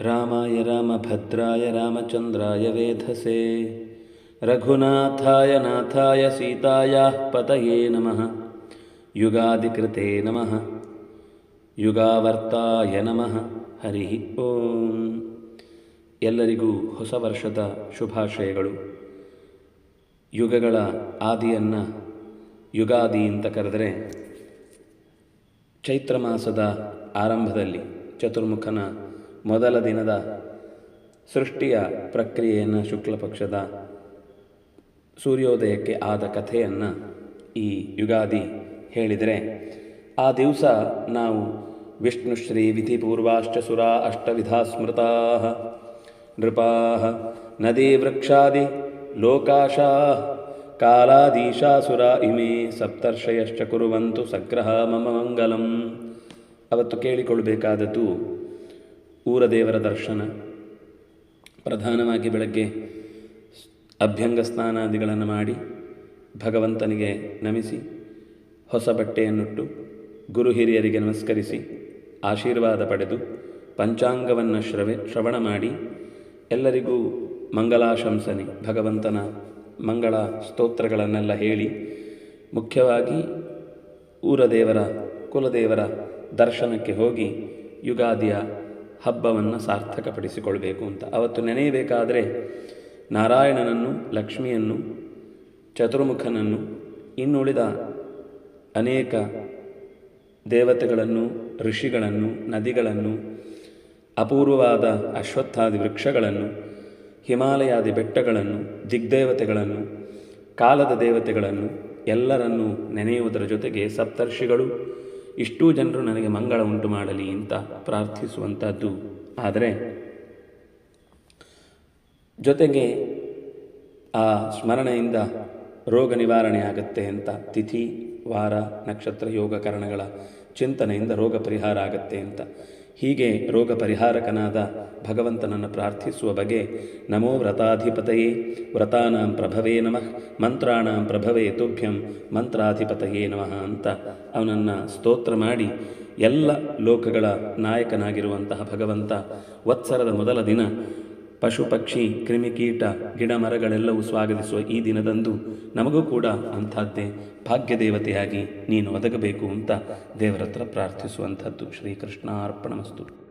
ರಾಮಾಯ ರಾಮಭದ್ರಾಯ ರಾಮಚಂದ್ರಾಯ ವೇಧಸೆ ರಘುನಾಥಾಯ ನಾಥಾಯ ಸೀತಾಯ ಪತಯೇ ನಮಃ ಯುಗಾದಿಕೃತೆ ನಮಃ ಯುಗಾವರ್ತಾಯ ನಮಃ ಹರಿ ಓಂ ಎಲ್ಲರಿಗೂ ಹೊಸ ವರ್ಷದ ಶುಭಾಶಯಗಳು. ಯುಗಗಳ ಆದಿಯನ್ನು ಯುಗಾದಿ ಅಂತ ಕರೆದರೆ ಚೈತ್ರ ಮಾಸದ ಆರಂಭದಲ್ಲಿ ಚತುರ್ಮುಖನ ಮೊದಲ ದಿನದ ಸೃಷ್ಟಿಯ ಪ್ರಕ್ರಿಯೆಯನ್ನು ಶುಕ್ಲಪಕ್ಷದ ಸೂರ್ಯೋದಯಕ್ಕೆ ಆದ ಕಥೆಯನ್ನು ಈ ಯುಗಾದಿ ಹೇಳಿದರೆ, ಆ ದಿವಸ ನಾವು ವಿಷ್ಣುಶ್ರೀ ವಿಧಿಪೂರ್ವಾಶ್ಚ ಸುರ ಅಷ್ಟವಿಧಾ ಸ್ಮೃತಾ ನೃಪಾ ನದಿ ವೃಕ್ಷಾದಿ ಲೋಕಾಶಾ ಕಾಲಾದೀಶಾಸುರ ಇಮೆ ಸಪ್ತರ್ಷಯಶ್ಚ ಕುರುವಂತು ಸಗ್ರಹ ಮಮ ಮಂಗಲಂ ಅವತ್ತು ಕೇಳಿಕೊಳ್ಳಬೇಕಾದದ್ದು ಊರದೇವರ ದರ್ಶನ. ಪ್ರಧಾನವಾಗಿ ಬೆಳಗ್ಗೆ ಅಭ್ಯಂಗ ಸ್ನಾನಾದಿಗಳನ್ನು ಮಾಡಿ ಭಗವಂತನಿಗೆ ನಮಿಸಿ ಹೊಸ ಬಟ್ಟೆಯನ್ನುಟ್ಟು ಗುರು ಹಿರಿಯರಿಗೆ ನಮಸ್ಕರಿಸಿ ಆಶೀರ್ವಾದ ಪಡೆದು ಪಂಚಾಂಗವನ್ನು ಶ್ರವೆ ಶ್ರವಣ ಮಾಡಿ ಎಲ್ಲರಿಗೂ ಮಂಗಲಾಶಂಸನೆ ಭಗವಂತನ ಮಂಗಳ ಸ್ತೋತ್ರಗಳನ್ನೆಲ್ಲ ಹೇಳಿ ಮುಖ್ಯವಾಗಿ ಊರದೇವರ, ಕುಲದೇವರ ದರ್ಶನಕ್ಕೆ ಹೋಗಿ ಯುಗಾದಿಯ ಹಬ್ಬವನ್ನು ಸಾರ್ಥಕಪಡಿಸಿಕೊಳ್ಬೇಕು ಅಂತ. ಅವತ್ತು ನೆನೆಯಬೇಕಾದರೆ ನಾರಾಯಣನನ್ನು, ಲಕ್ಷ್ಮಿಯನ್ನು, ಚತುರ್ಮುಖನನ್ನು, ಇನ್ನುಳಿದ ಅನೇಕ ದೇವತೆಗಳನ್ನು, ಋಷಿಗಳನ್ನು, ನದಿಗಳನ್ನು, ಅಪೂರ್ವವಾದ ಅಶ್ವತ್ಥಾದಿ ವೃಕ್ಷಗಳನ್ನು ಹಿಮಾಲಯಾದಿ ಬೆಟ್ಟಗಳನ್ನು, ದಿಗ್ದೇವತೆಗಳನ್ನು, ಕಾಲದ ದೇವತೆಗಳನ್ನು ಎಲ್ಲರನ್ನೂ ನೆನೆಯುವುದರ ಜೊತೆಗೆ ಸಪ್ತರ್ಷಿಗಳು ಇಷ್ಟೂ ಜನರು ನನಗೆ ಮಂಗಳ ಉಂಟು ಮಾಡಲಿ ಅಂತ ಪ್ರಾರ್ಥಿಸುವಂಥದ್ದು. ಆದರೆ ಜೊತೆಗೆ ಆ ಸ್ಮರಣೆಯಿಂದ ರೋಗ ನಿವಾರಣೆ ಆಗುತ್ತೆ ಅಂತ ತಿಥಿ, ವಾರ, ನಕ್ಷತ್ರ ಯೋಗಕರಣಗಳ ಚಿಂತನೆಯಿಂದ ರೋಗ ಪರಿಹಾರ ಆಗತ್ತೆ ಅಂತ ಹೀಗೆ ರೋಗ ಪರಿಹಾರಕನಾದ ಭಗವಂತನನ್ನು ಪ್ರಾರ್ಥಿಸುವ ಬಗೆ ನಮೋ ವ್ರತಾಧಿಪತಯೇ. ವ್ರತಾನಾಂ ಪ್ರಭವೇ ನಮಃ. ಮಂತ್ರಾಣಾಂ ಪ್ರಭವೇ ತುಭ್ಯಂ. ಮಂತ್ರಾಧಿಪತಯೇ ನಮಃ ಅಂತ ಅವನನ್ನು ಸ್ತೋತ್ರ ಮಾಡಿ ಎಲ್ಲ ಲೋಕಗಳ ನಾಯಕನಾಗಿರುವಂತಹ ಭಗವಂತ. ವತ್ಸರದ ಮೊದಲ ದಿನ ಪಶು ಪಕ್ಷಿ ಕ್ರಿಮಿಕೀಟ ಗಿಡ ಮರಗಳೆಲ್ಲವೂ ಸ್ವಾಗತಿಸುವ ಈ ದಿನದಂದು ನಮಗೂ ಕೂಡ ಅಂಥದ್ದೇ ಭಾಗ್ಯ ದೇವತೆಯಾಗಿ ನೀನು ಒದಗಬೇಕು ಅಂತ ದೇವರತ್ರ ಪ್ರಾರ್ಥಿಸುವಂಥದ್ದು. ಶ್ರೀಕೃಷ್ಣ ಅರ್ಪಣಮಸ್ತು